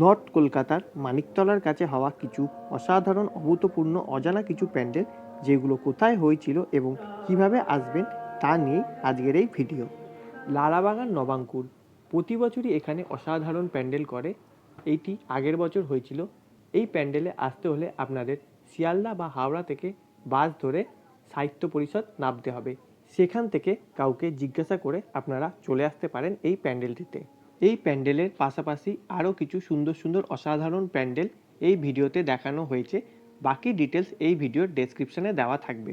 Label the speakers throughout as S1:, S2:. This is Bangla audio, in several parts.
S1: নর্থ কলকাতার মানিকতলার কাছে হওয়া কিছু অসাধারণ, অভূতপূর্ণ, অজানা কিছু প্যান্ডেল, যেগুলো কোথায় হয়েছিল এবং কীভাবে আসবেন তা নিয়েই আজকের এই ভিডিও। লালাবাগান, নবাঙ্কুর প্রতি বছরই এখানে অসাধারণ প্যান্ডেল করে। এইটি আগের বছর হয়েছিল। এই প্যান্ডেলে আসতে হলে আপনাদের শিয়ালদা বা হাওড়া থেকে বাস ধরে সাহিত্য পরিষদ নামতে হবে। সেখান থেকে কাউকে জিজ্ঞাসা করে আপনারা চলে আসতে পারেন এই প্যান্ডেলটিতে। এই প্যান্ডেলের পাশাপাশি আরও কিছু সুন্দর সুন্দর অসাধারণ প্যান্ডেল এই ভিডিওতে দেখানো হয়েছে। বাকি ডিটেলস এই ভিডিওর ডেসক্রিপশানে দেওয়া থাকবে।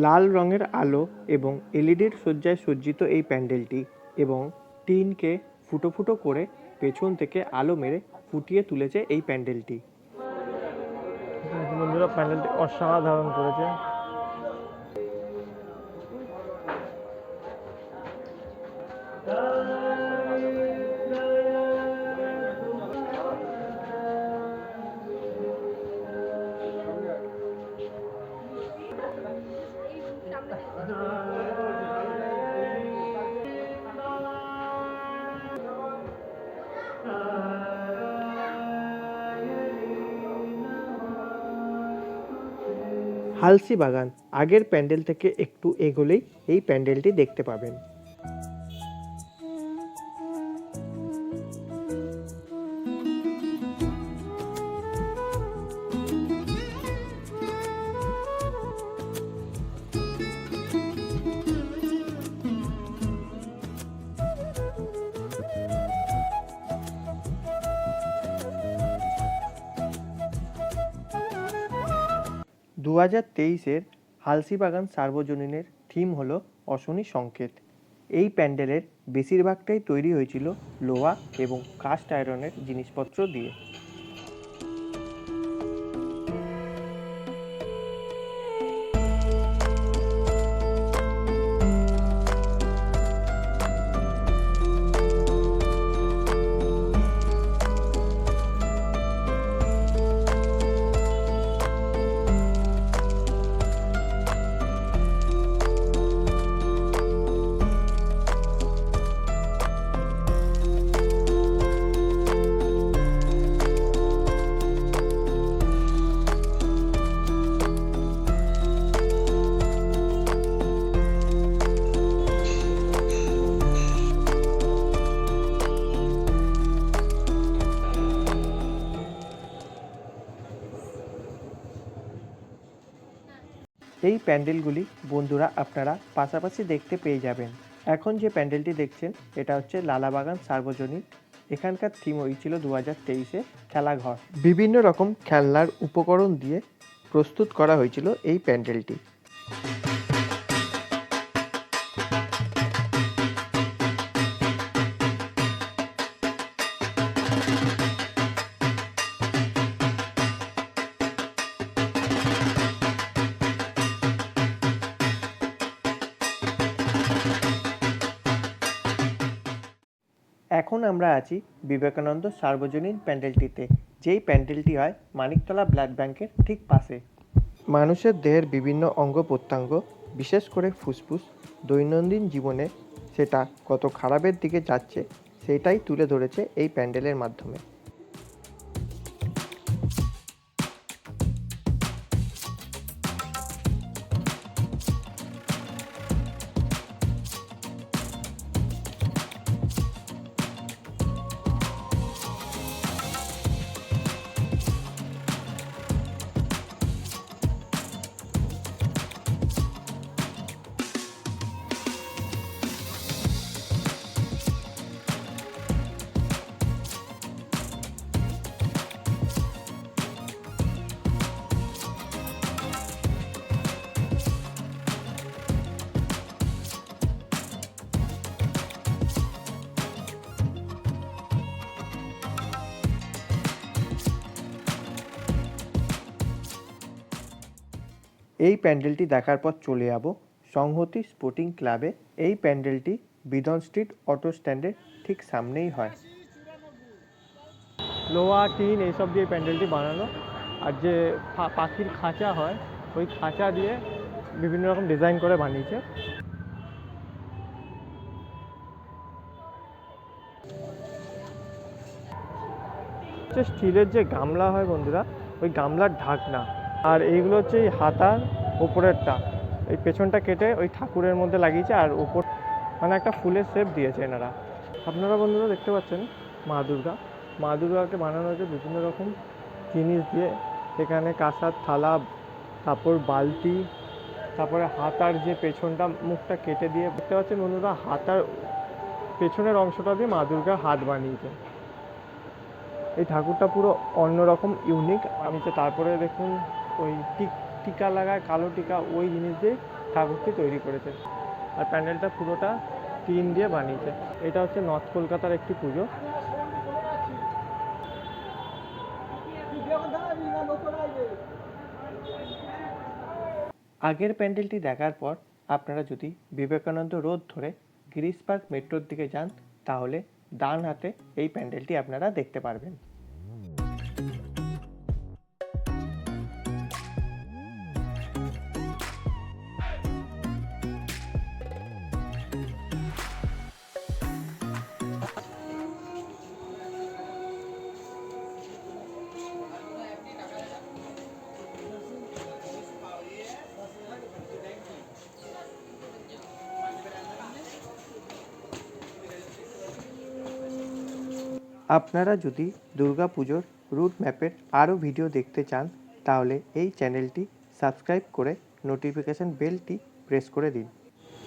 S1: লাল রঙের আলো এবং এলইডির সজ্জায় সজ্জিত এই প্যান্ডেলটি এবং টিনকে ফুটো ফুটো করে পেছন থেকে আলো মেরে ফুটিয়ে তুলেছে এই প্যান্ডেলটি। বন্ধুরা, প্যান্ডেলটি অসাধারণ করেছে। হালসি বাগান আগের প্যান্ডেল থেকে একটু এগোলেই এই প্যান্ডেলটি দেখতে পাবেন। দু হাজার তেইশের হালসিবাগান সার্বজনীনের থিম হল অশনি সংকেত। এই প্যান্ডেলের বেশিরভাগটাই তৈরি হয়েছিল লোহা এবং কাস্ট আয়রনের জিনিসপত্র দিয়ে। প্যান্ডেলগুলি বন্ধুরা আপনারা পাশাপাশি দেখতে পেয়ে যাবেন। এখন যে প্যান্ডেলটি দেখছেন, এটা হচ্ছে লালাবাগান সার্বজনীন। এখানকার থিম হয়েছিল দু হাজার তেইশে খেলাঘর। বিভিন্ন রকম খেলনার উপকরণ দিয়ে প্রস্তুত করা হয়েছিল এই প্যান্ডেলটি। এখন আমরা আছি বিবেকানন্দ সার্বজনীন প্যান্ডেলটিতে, যেই প্যান্ডেলটি হয় মানিকতলা ব্লাড ব্যাংকের ঠিক পাশে। মানুষের দেহের বিভিন্ন অঙ্গ প্রত্যঙ্গ, বিশেষ করে ফুসফুস, দৈনন্দিন জীবনে সেটা কত খারাপের দিকে যাচ্ছে, সেটাই তুলে ধরেছে এই প্যান্ডেলের মাধ্যমে। এই প্যান্ডেলটি দেখার পর চলে যাব সংহতি স্পোর্টিং ক্লাবে। এই প্যান্ডেলটি বিদন স্ট্রিট অটো স্ট্যান্ডের ঠিক সামনেই হয়।
S2: লোহা টিন এইসব দিয়ে প্যান্ডেলটি বানানো। আর যে পাখির খাঁচা হয়, ওই খাঁচা দিয়ে বিভিন্ন রকম ডিজাইন করে বানিয়েছে। স্টিলের যে গামলা হয় বন্ধুরা, ওই গামলার ঢাকনা আর এইগুলো হচ্ছে এই হাতার ওপরেরটা এই পেছনটা কেটে ওই ঠাকুরের মধ্যে লাগিয়েছে আর ওপর মানে একটা ফুলের শেপ দিয়েছে এনারা। আপনারা বন্ধুরা দেখতে পাচ্ছেন মা দুর্গা। মা দুর্গাকে বানানো হয়েছে বিভিন্ন রকম জিনিস দিয়ে। এখানে কাঁসার থালা, তারপর বালতি, তারপরে হাতার যে পেছনটা মুখটা কেটে দিয়ে দেখতে পাচ্ছেন বন্ধুরা, হাতার পেছনের অংশটা দিয়ে মা দুর্গা হাত বানিয়েছে। এই ঠাকুরটা পুরো অন্যরকম ইউনিক আমি তো তারপরে দেখুন ওই টিক টিকা লাগায়, কালো টিকা, ওই জিনিস দিয়ে ঠাকুরটি তৈরি করেছে। আর প্যান্ডেলটা পুরোটা টিন দিয়ে বানিয়েছে। এটা হচ্ছে নর্থ কলকাতার একটি পুজো।
S1: আগের প্যান্ডেলটি দেখার পর আপনারা যদি বিবেকানন্দ রোড ধরে গিরিশ পার্ক মেট্রোর দিকে যান, তাহলে ডান হাতে এই প্যান্ডেলটি আপনারা দেখতে পারবেন। আপনারা যদি দুর্গা পুজোর রুট ম্যাপের আরও ভিডিও দেখতে চান, তাহলে এই চ্যানেলটি সাবস্ক্রাইব করে নোটিফিকেশান বেলটি প্রেস করে দিন।